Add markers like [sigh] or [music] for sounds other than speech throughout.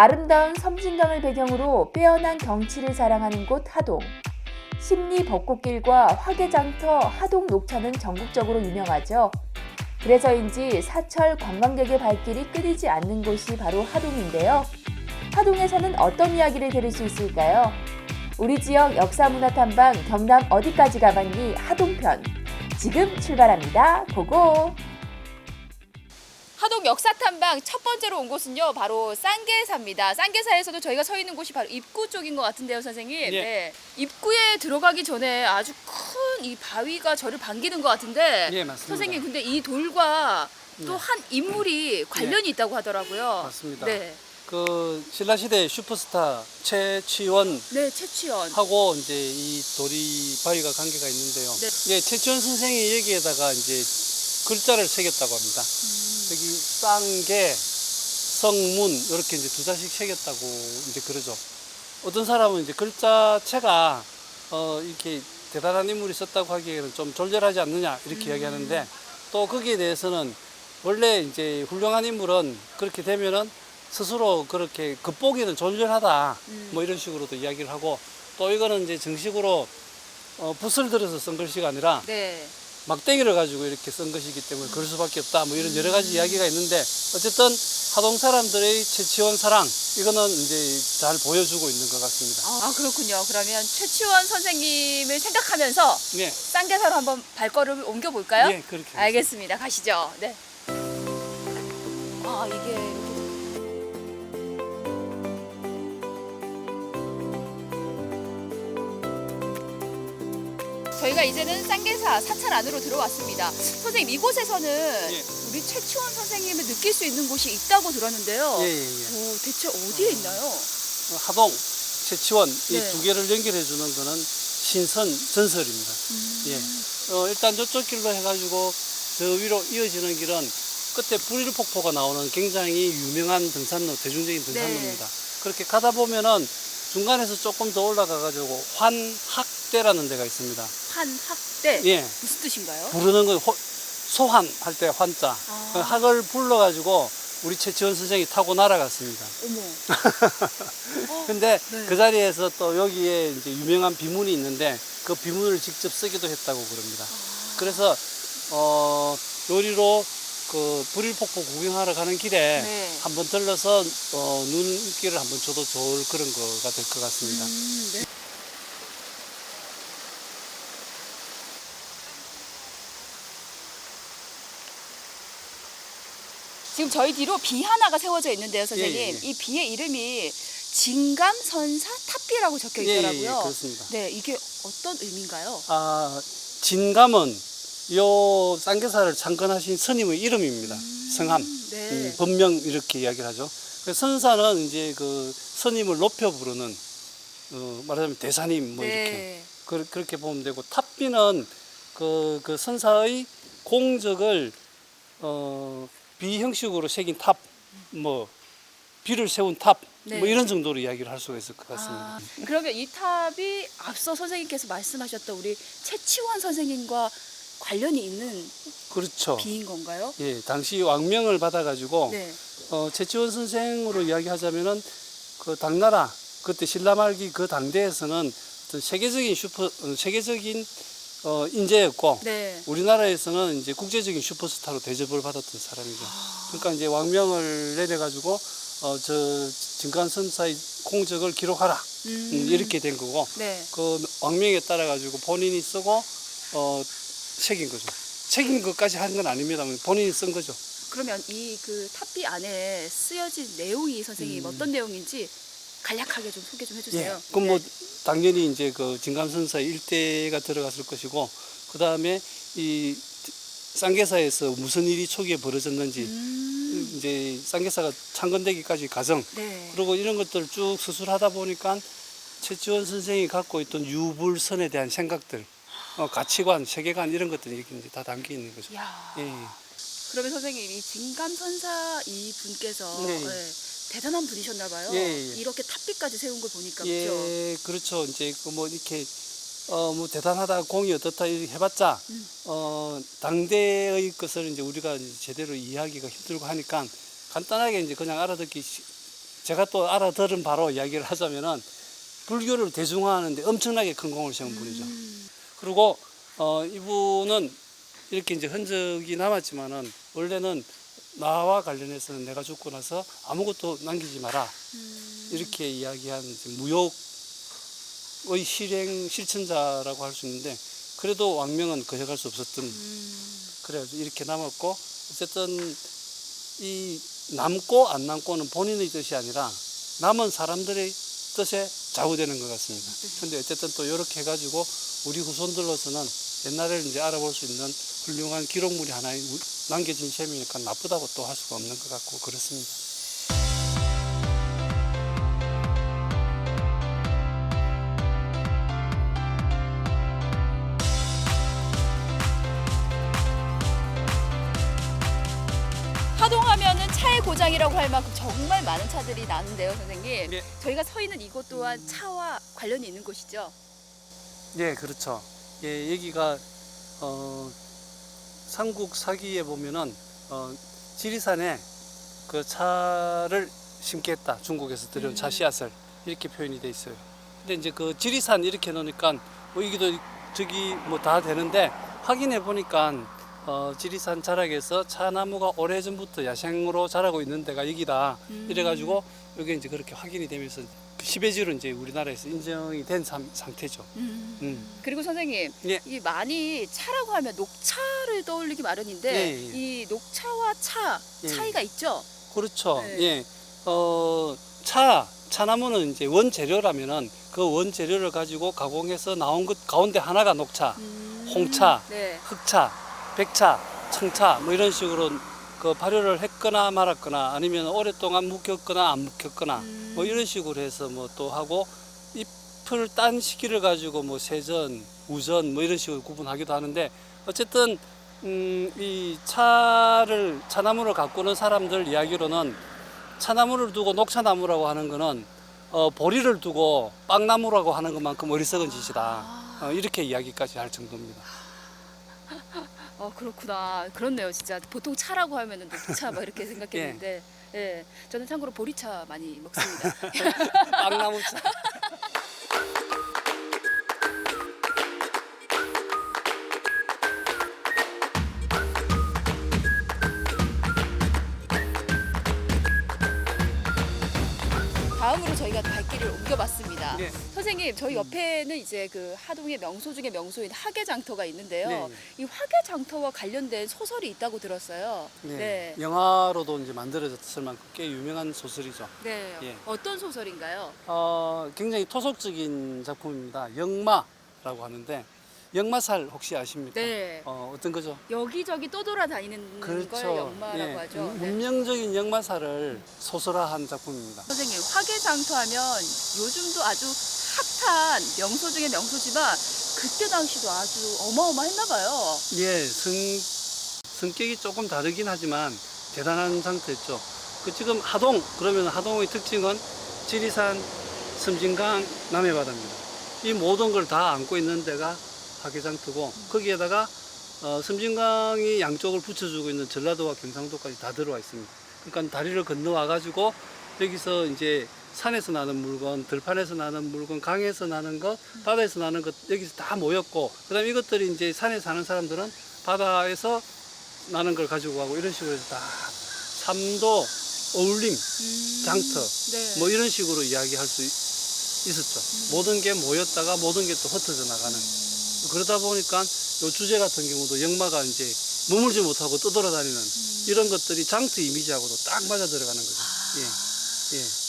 아름다운 섬진강을 배경으로 빼어난 경치를 자랑하는 곳 하동. 심리 벚꽃길과 화개장터 하동 녹차는 전국적으로 유명하죠. 그래서인지 사철 관광객의 발길이 끊이지 않는 곳이 바로 하동인데요. 하동에서는 어떤 이야기를 들을 수 있을까요? 우리 지역 역사문화 탐방 경남 어디까지 가봤니 하동편 지금 출발합니다. 고고! 하동 역사 탐방 첫 번째로 온 곳은요 바로 쌍계사입니다. 쌍계사에서도 저희가 서 있는 곳이 바로 입구 쪽인 것 같은데요, 선생님. 예. 네. 입구에 들어가기 전에 아주 큰 이 바위가 저를 반기는 것 같은데 예, 맞습니다. 선생님 근데 이 돌과 또 예. 한 인물이 관련이 있다고 하더라고요. 맞습니다. 네, 그 신라 시대 슈퍼스타 최치원하고 네 최치원. 이제 이 도리 바위가 관계가 있는데요. 네. 예, 최치원 선생이 여기에다가 이제 글자를 새겼다고 합니다. 음. 여기 쌍계, 성문 이렇게 이제 두 자씩 새겼다고 이제 그러죠. 어떤 사람은 이제 글자체가 어 이렇게 대단한 인물이 썼다고 하기에는 좀 졸렬하지 않느냐 이렇게 음. 이야기하는데 또 거기에 대해서는 원래 이제 훌륭한 인물은 그렇게 되면은 스스로 그렇게 겉보기는 졸렬하다 음. 뭐 이런 식으로도 이야기를 하고 또 이거는 이제 정식으로 어 붓을 들어서 쓴 글씨가 아니라 네. 막대기를 가지고 이렇게 쓴 것이기 때문에 그럴 수밖에 없다. 뭐 이런 여러 가지 이야기가 있는데 어쨌든 하동 사람들의 최치원 사랑 이거는 이제 잘 보여주고 있는 것 같습니다. 아 그렇군요. 그러면 최치원 선생님을 생각하면서 네, 쌍계사로 한번 발걸음을 옮겨 볼까요? 예, 그렇게. 알겠습니다. 가시죠. 네. 아 이게 저희가 이제는 쌍계사 사찰 안으로 들어왔습니다. 선생님 이곳에서는 예. 우리 최치원 선생님을 느낄 수 있는 곳이 있다고 들었는데요. 예, 예, 예. 오, 대체 어디에 있나요? 하동, 최치원 이 네. 두 개를 연결해 주는 거는 신선 전설입니다. 음. 예. 어, 일단 저쪽 길로 해가지고 저 위로 이어지는 길은 끝에 불일 폭포가 나오는 굉장히 유명한 등산로, 대중적인 등산로입니다. 네. 그렇게 가다 보면은 중간에서 조금 더 올라가가지고 환학대라는 데가 있습니다. 한학대 예. 무슨 뜻인가요? 부르는 건 호- 소환 할 때 환자. 아. 그 학을 불러가지고 우리 최치원 선생이 타고 날아갔습니다. 어머. [laughs] 어, 근데 네. 그 자리에서 또 여기에 이제 유명한 비문이 있는데 그 비문을 직접 쓰기도 했다고 그럽니다. 아. 그래서 어 요리로 그 불일폭포 구경하러 가는 길에 네. 한번 들러서 어, 눈길을 한번 줘도 좋을 그런 거가 될 것 같습니다. 음, 네. 지금 저희 뒤로 비 하나가 세워져 있는데요, 선생님. 예, 예, 예. 이 비의 이름이 진감선사 탑비라고 적혀 예, 예, 있더라고요. 예, 그렇습니다. 네, 이게 어떤 의미인가요? 아, 진감은 요 쌍계사를 창건하신 스님의 이름입니다. 성함. 네. 음, 본명 이렇게 이야기를 하죠. 그 선사는 이제 그 스님을 높여 부르는 어, 말하자면 대사님 뭐 이렇게 네. 그, 그렇게 보면 되고 탑비는 그, 그 선사의 공적을 어, 비 형식으로 새긴 탑, 뭐 비를 세운 탑, 네. 뭐 이런 정도로 이야기를 할 수가 있을 것 같습니다. 아, 그러면 이 탑이 앞서 선생님께서 말씀하셨던 우리 최치원 선생님과 관련이 있는 그렇죠. 비인 건가요? 예, 당시 왕명을 받아가지고 네. 어, 최치원 선생으로 이야기하자면은 그 당나라 그때 신라 말기 그 당대에서는 어떤 세계적인 슈퍼 어, 세계적인 어, 인재였고 네. 우리나라에서는 이제 국제적인 슈퍼스타로 대접을 받았던 사람이죠. 그러니까 이제 왕명을 내려가지고 어, 저 진간선사의 공적을 기록하라 음. 음, 이렇게 된 거고 네. 그 왕명에 따라 가지고 본인이 쓰고 어, 책인 거죠. 책인 것까지 한 건 아닙니다. 본인이 쓴 거죠. 그러면 이 그 탑비 안에 쓰여진 내용이 선생님 음. 어떤 내용인지 간략하게 좀 소개 좀 해주세요. 예. 그럼 뭐 네. 당연히 이제 그 진감선사 일대가 들어갔을 것이고 그 다음에 이 쌍계사에서 무슨 일이 초기에 벌어졌는지 음. 이제 쌍계사가 창건되기까지 과정 네. 그리고 이런 것들을 쭉 수술하다 보니까 최지원 선생이 갖고 있던 유불선에 대한 생각들 어, 가치관, 세계관 이런 것들이 이렇게 이제 다 담겨 있는 거죠. 야. 예, 예. 그러면 선생님 이 진감선사 이 분께서 네. 예, 대단한 분이셨나 봐요. 예, 예. 이렇게 탑비까지 세운 걸 보니까 그렇죠. 예, 그렇죠. 이제 그 뭐 이렇게 어 뭐 대단하다 공이 어떻다 이렇게 해봤자 음. 어 당대의 것을 이제 우리가 이제 제대로 이해하기가 힘들고 하니까 간단하게 이제 그냥 알아듣기 시- 제가 또 알아들은 바로 이야기를 하자면은 불교를 대중화하는데 엄청나게 큰 공을 세운 분이죠. 그리고 어, 이분은 이렇게 이제 흔적이 남았지만은 원래는 나와 관련해서는 내가 죽고 나서 아무것도 남기지 마라. 이렇게 이야기한 무욕의 실행 실천자라고 할 수 있는데 그래도 왕명은 거역할 수 없었던 그래가지고 이렇게 남았고 어쨌든 이 남고 안 남고는 본인의 뜻이 아니라 남은 사람들의 뜻에 좌우되는 것 같습니다. 근데 어쨌든 또 이렇게 해가지고 우리 후손들로서는 옛날을 이제 알아볼 수 있는 훌륭한 기록물이 하나 남겨진 셈이니까 나쁘다고 또 할 수가 없는 것 같고 그렇습니다. 하동하면은 차의 고장이라고 할 만큼 정말 많은 차들이 나는데요, 선생님. 예. 저희가 서 있는 이곳 또한 차와 관련이 있는 곳이죠. 예, 그렇죠. 예, 여기가 어, 삼국 사기에 보면은 어, 지리산에 그 차를 심겠다. 중국에서 들여온 차 씨앗을 이렇게 표현이 돼 있어요. 근데 이제 그 지리산 이렇게 놓으니까 뭐 이기도 저기 뭐 다 되는데 확인해 보니까 어, 지리산 자락에서 차나무가 오래전부터 야생으로 자라고 있는 데가 여기다. 이래가지고 여기 이제 그렇게 확인이 되면서 시베지로 이제 우리나라에서 인정이 된 상, 상태죠. 음. 그리고 선생님, 예. 이 많이 차라고 하면 녹차를 떠올리기 마련인데 예, 예. 이 녹차와 차 예. 차이가 있죠. 그렇죠. 네. 예. 어, 차, 차나무는 이제 원재료라면은 그 원재료를 가지고 가공해서 나온 것 가운데 하나가 녹차, 홍차, 네. 흑차, 백차, 청차 뭐 이런 식으로 그 발효를 했거나 말았거나 아니면 오랫동안 묵혔거나 안 묵혔거나 음. 뭐 이런 식으로 해서 뭐 또 하고 잎을 딴 시기를 가지고 뭐 세전, 우전 뭐 이런 식으로 구분하기도 하는데 어쨌든 음, 이 차를 차나무를 가꾸는 사람들 이야기로는 차나무를 두고 녹차나무라고 하는 거는 어, 보리를 두고 빵나무라고 하는 것만큼 어리석은 짓이다. 어, 이렇게 이야기까지 할 정도입니다. 어 그렇구나. 그렇네요, 진짜. 보통 차라고 하면은 녹차 막 이렇게 [laughs] 생각했는데, 예. 저는 참고로 보리차 많이 먹습니다. [laughs] 빵나무차. 다음으로 저희가 발길을 옮겨봤습니다. 네. 선생님, 저희 옆에는 이제 그 하동의 명소 중에 명소인 화개장터가 있는데요. 네. 이 화개장터와 관련된 소설이 있다고 들었어요. 네. 네. 영화로도 이제 만들어졌을 만큼 꽤 유명한 소설이죠. 네. 예. 어떤 소설인가요? 어, 굉장히 토속적인 작품입니다. 영마라고 하는데 영마살 혹시 아십니까? 네. 어, 어떤 거죠? 여기저기 떠돌아다니는 걸 영마라고 예, 하죠. 운- 네. 운명적인 영마살을 소설화한 작품입니다. 선생님, 화개장터 하면 요즘도 아주 핫한 명소 중에 명소지만 그때 당시도 아주 어마어마했나 봐요. 예, 성, 성격이 조금 다르긴 하지만 대단한 상태였죠. 그 지금 하동, 그러면 하동의 특징은 지리산, 섬진강, 남해바다입니다. 이 모든 걸 다 안고 있는 데가 화개장터고 거기에다가 어, 섬진강이 양쪽을 붙여주고 있는 전라도와 경상도까지 다 들어와 있습니다. 그러니까 다리를 건너와 가지고 여기서 이제 산에서 나는 물건, 들판에서 나는 물건, 강에서 나는 것, 바다에서 나는 것 여기서 다 모였고 그다음 에 이것들이 이제 산에 사는 사람들은 바다에서 나는 걸 가지고 가고 이런 식으로 해서 다 삼도 어울림 장터 네. 뭐 이런 식으로 이야기할 수 있- 있었죠. 모든 게 모였다가 모든 게 또 흩어져 나가는. 그러다 보니까 요 주제 같은 경우도 영마가 이제 머물지 못하고 떠돌아다니는 이런 것들이 장터 이미지하고도 딱 맞아 들어가는 거죠. 예. 예.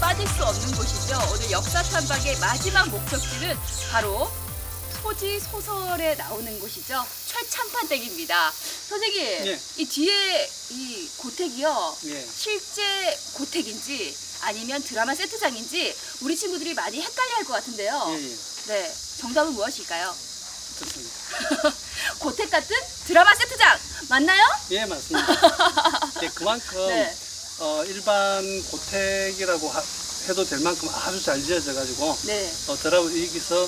빠질 수 없는 곳이죠. 오늘 역사 탐방의 마지막 목적지는 바로 토지 소설에 나오는 곳이죠. 최참판 댁입니다. 선생님, 예. 이 뒤에 이 고택이요. 예. 실제 고택인지 아니면 드라마 세트장인지 우리 친구들이 많이 헷갈려 할 것 같은데요. 예, 예. 네, 정답은 무엇일까요? 좋습니다. [laughs] 고택 같은 드라마 세트장 맞나요? 예, 맞습니다. 예, [laughs] 그만큼 네. 어, 일반 고택이라고 하- 해도 될 만큼 아주 잘 지어져 가지고 네. 어, 드라마 여기서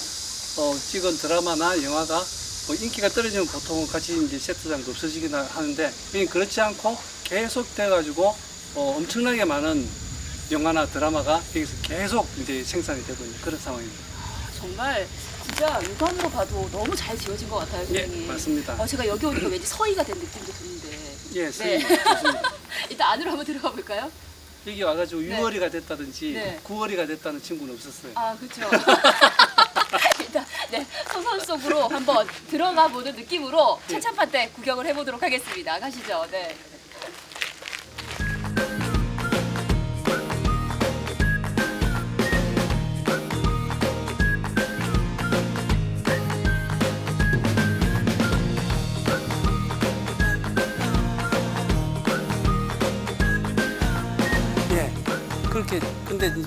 어, 찍은 드라마나 영화가 뭐 인기가 떨어지면 보통 같이 이제 세트장도 없어지긴 하- 하는데 그렇지 않고 계속 돼가지고 어, 엄청나게 많은 영화나 드라마가 여기서 계속 이제 생산이 되고 있는 그런 상황입니다. 정말 진짜 육안으로 봐도 너무 잘 지어진 것 같아요, 예, 선생님. 맞습니다. 어, 제가 여기 오니까 왠지 서희가 된 느낌도 드는데. 예, 네. 선생님, 맞습니다. [laughs] 일단 안으로 한번 들어가 볼까요? 여기 와가지고 네. 6월이가 됐다든지 네. 9월이가 됐다는 친구는 없었어요. 아, 그렇죠. [laughs] 일단 네, 소선 속으로 한번 들어가 보는 느낌으로 예. 차찬판 때 구경을 해보도록 하겠습니다. 가시죠. 네.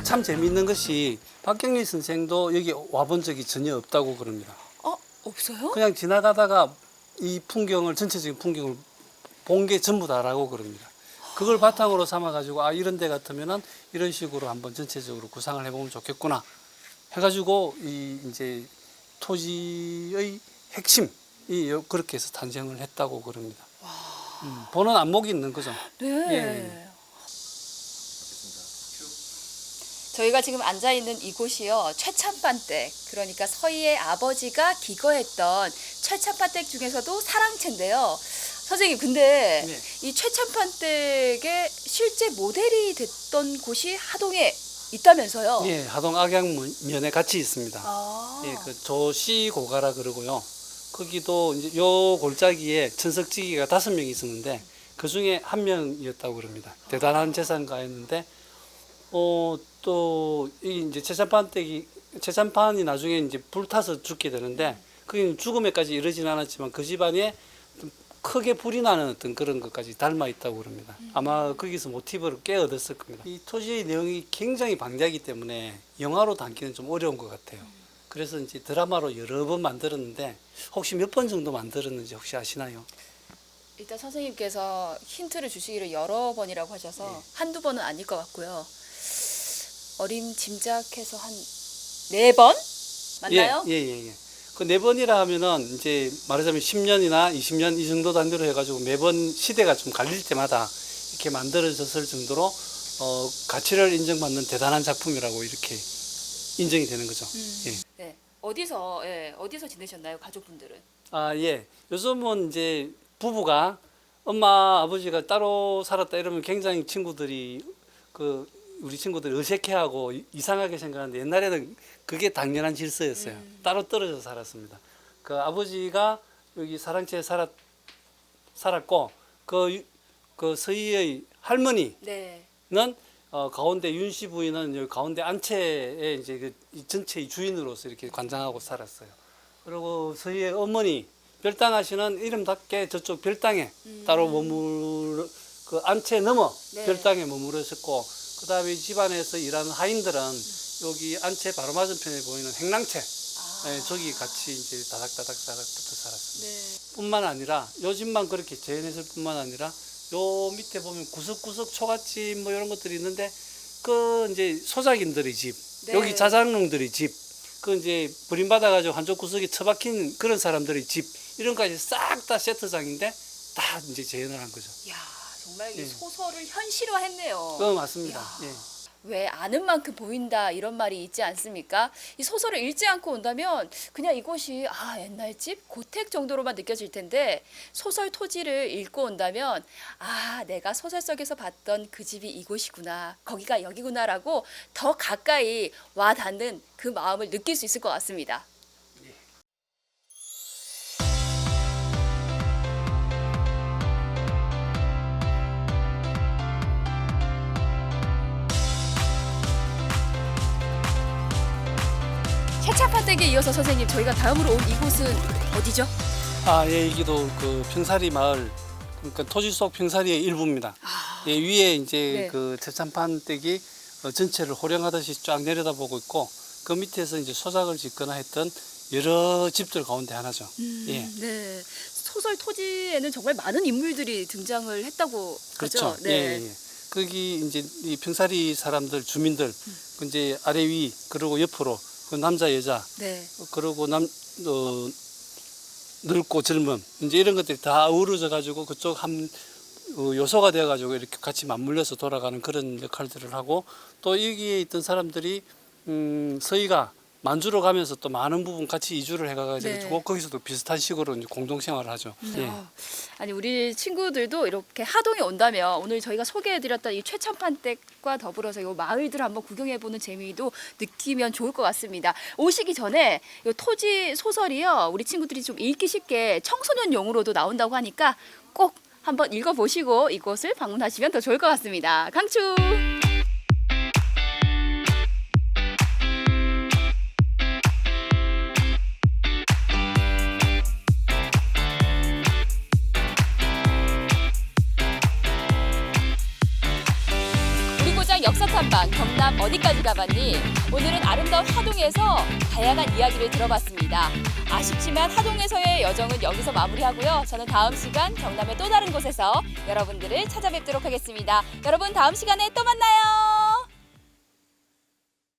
참 재미있는 것이 박경리 선생도 여기 와본 적이 전혀 없다고 그럽니다. 어, 없어요? 그냥 지나가다가 이 풍경을 전체적인 풍경을 본 게 전부 다라고 그럽니다. 그걸 바탕으로 삼아 가지고 아 이런 데 같으면은 이런 식으로 한번 전체적으로 구상을 해보면 좋겠구나 해가지고 이 이제 토지의 핵심이 요- 그렇게 해서 탄생을 했다고 그럽니다. 음, 보는 안목이 있는 거죠. 네. 예. 저희가 지금 앉아 있는 이곳이요 최참반댁 그러니까 서희의 아버지가 기거했던 최참반댁 중에서도 사랑채인데요. 선생님 근데 네. 이 최참반댁의 실제 모델이 됐던 곳이 하동에 있다면서요? 예, 하동 악양면에 같이 있습니다. 아. 예, 그 조시고가라 그러고요. 거기도 이제 요 골짜기에 천석지기가 다섯 명 있었는데 그 중에 한 명이었다고 그럽니다. 대단한 재산가였는데 어 또 이 이제 최찬판댁이 최찬판이 나중에 이제 불타서 죽게 되는데 그게 죽음에까지 이르진 않았지만 그 집안에 좀 크게 불이 나는 어떤 그런 것까지 닮아 있다고 그럽니다. 아마 거기서 모티브를 꽤 얻었을 겁니다. 이 토지의 내용이 굉장히 방대하기 때문에 영화로 담기는 좀 어려운 것 같아요. 그래서 이제 드라마로 여러 번 만들었는데 혹시 몇 번 정도 만들었는지 혹시 아시나요? 일단 선생님께서 힌트를 주시기를 여러 번이라고 하셔서 네. 한두 번은 아닐 것 같고요. 어림짐작해서 한 네 번? 맞나요? 예, 예, 예. 예. 그 네 번이라 하면은 이제 말하자면 10년이나 20년 이 정도 단위로 해가지고 매번 시대가 좀 갈릴 때마다 이렇게 만들어졌을 정도로 어, 가치를 인정받는 대단한 작품이라고 이렇게 인정이 되는 거죠. 음. 예. 네. 어디서 예, 어디서 지내셨나요, 가족분들은? 아, 예. 요즘은 이제 부부가 엄마, 아버지가 따로 살았다 이러면 굉장히 친구들이 그 우리 친구들이 어색해하고 이- 이상하게 생각하는데 옛날에는 그게 당연한 질서였어요. 따로 떨어져 살았습니다. 그 아버지가 여기 사랑채에 살았, 살았고 그, 유- 그 서희의 할머니 네. 는 어, 가운데 윤씨 부인은 여기 가운데 안채의 이제 그이 전체의 주인으로서 이렇게 관장하고 살았어요. 그리고 서희의 어머니 별당하시는 이름답게 저쪽 별당에 따로 머물 그 안채 넘어 네. 별당에 머무르셨고 그 다음에 집안에서 일하는 하인들은 여기 안채 바로 맞은편에 보이는 행랑채 아. 예, 저기 같이 이제 다닥다닥 다닥 붙어 살았습니다. 네. 뿐만 아니라 요 집만 그렇게 재현했을 뿐만 아니라 요 밑에 보면 구석구석 초가집 뭐 이런 것들이 있는데 그 이제 소작인들의 집 네. 여기 자장농들의 집 그 이제 버림받아가지고 한쪽 구석에 처박힌 그런 사람들의 집 이런 까지 싹 다 세트장인데 다 이제 재현을 한 거죠. 야, 정말 이 예. 소설을 현실화했네요. 그 맞습니다. 야. 예. 왜 아는 만큼 보인다 이런 말이 있지 않습니까? 이 소설을 읽지 않고 온다면 그냥 이곳이 아 옛날 집 고택 정도로만 느껴질 텐데 소설 토지를 읽고 온다면 아 내가 소설 속에서 봤던 그 집이 이곳이구나 거기가 여기구나라고 더 가까이 와 닿는 그 마음을 느낄 수 있을 것 같습니다. 해차파댁에 이어서 선생님 저희가 다음으로 온 이곳은 어디죠? 아, 예, 여기도 그 평사리 마을 그러니까 토지 속 평사리의 일부입니다. 예, 위에 이제 네. 그 채찬판 댁이 어, 전체를 호령하듯이 쫙 내려다보고 있고 그 밑에서 이제 소작을 짓거나 했던 여러 집들 가운데 하나죠. 예. 네. 소설 토지에는 정말 많은 인물들이 등장을 했다고 그렇죠. 하죠. 네. 예, 예. 거기 이제 이 평사리 사람들 주민들 그 이제 아래 위 그리고 옆으로 그 남자 여자 네. 그리고 남 어, 늙고 젊음 이제 이런 것들이 다 어우러져 가지고 그쪽 한 어, 요소가 되어 가지고 이렇게 같이 맞물려서 돌아가는 그런 역할들을 하고 또 여기에 있던 사람들이 음, 서희가 만주로 가면서 또 많은 부분 같이 이주를 해가지고 네. 거기서도 비슷한 식으로 이제 공동 생활을 하죠. 예. 아, 아니 우리 친구들도 이렇게 하동에 온다면 오늘 저희가 소개해드렸던 이 최천판댁과 더불어서 이 마을들 한번 구경해보는 재미도 느끼면 좋을 것 같습니다. 오시기 전에 이 토지 소설이요 우리 친구들이 좀 읽기 쉽게 청소년용으로도 나온다고 하니까 꼭 한번 읽어보시고 이곳을 방문하시면 더 좋을 것 같습니다. 강추. 어디까지 가봤니? 오늘은 아름다운 하동에서 다양한 이야기를 들어봤습니다. 아쉽지만 하동에서의 여정은 여기서 마무리하고요. 저는 다음 시간 경남의 또 다른 곳에서 여러분들을 찾아뵙도록 하겠습니다. 여러분 다음 시간에 또 만나요.